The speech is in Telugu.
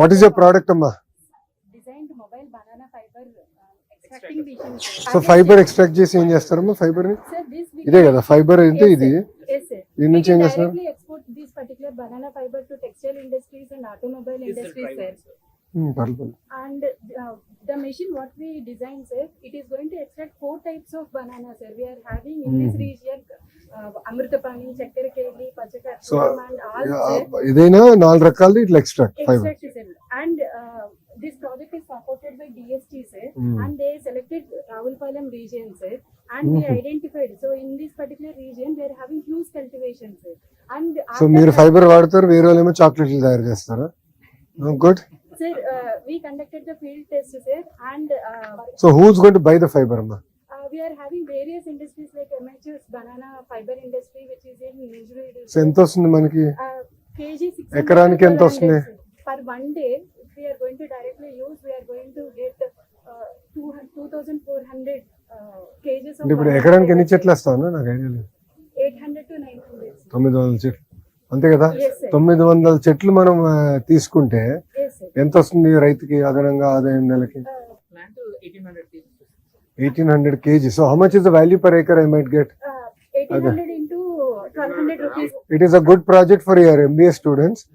What is your product అమ్మా uh. సో ఫైబర్ ఎక్స్ట్రాక్ట్ చేసి ఏం చేస్తారమ్మా ఫైబర్ని this ఇదే కదా ఫైబర్ అయితే Yes, ఇది. దీని నుంచి ఏం చేస్తారు directly export this particular banana fiber to textile industries and automobile industries, sir. ఉమ్, పర్లేదు And uh, the machine what we designed, sir, it is going to extract four types of banana, sir. We are having in this Mhm. region uh, So, sir. ఏదైనా నాలుగు రకాలది ఇట్లా extract fibre uh, this project is supported by DST, sir. Mm. And they selected Ravulpalam region, sir. And we Mhm. identified. So in this particular region, we are having huge cultivation, sir. And so after మీరు ఫైబర్ వాడతారు వేరే వాళ్ళు ఏమో చాక్లెట్లు తయారు చేస్తారా good uh, we conducted the field test, sir. And uh, so who's going to buy the fibre అమ్మా ఎంత వస్తుంది మనకి? ఎకరానికి ఎంత వస్తుంది ఎకరానికి ఎన్ని చెట్లు వేస్తాను నాకు ఐడియా తొమ్మిది చెట్లు. అంతే కదా? తొమ్మిది వందల చెట్లు మనం తీసుకుంటే ఎంత వస్తుంది రైతుకి అదనంగా ఆదాయం నెలకి? 1800 kg. So how much is the value per acre I might get? Uh, 1800 into 1200 rupees. It is a good project for your MBA students.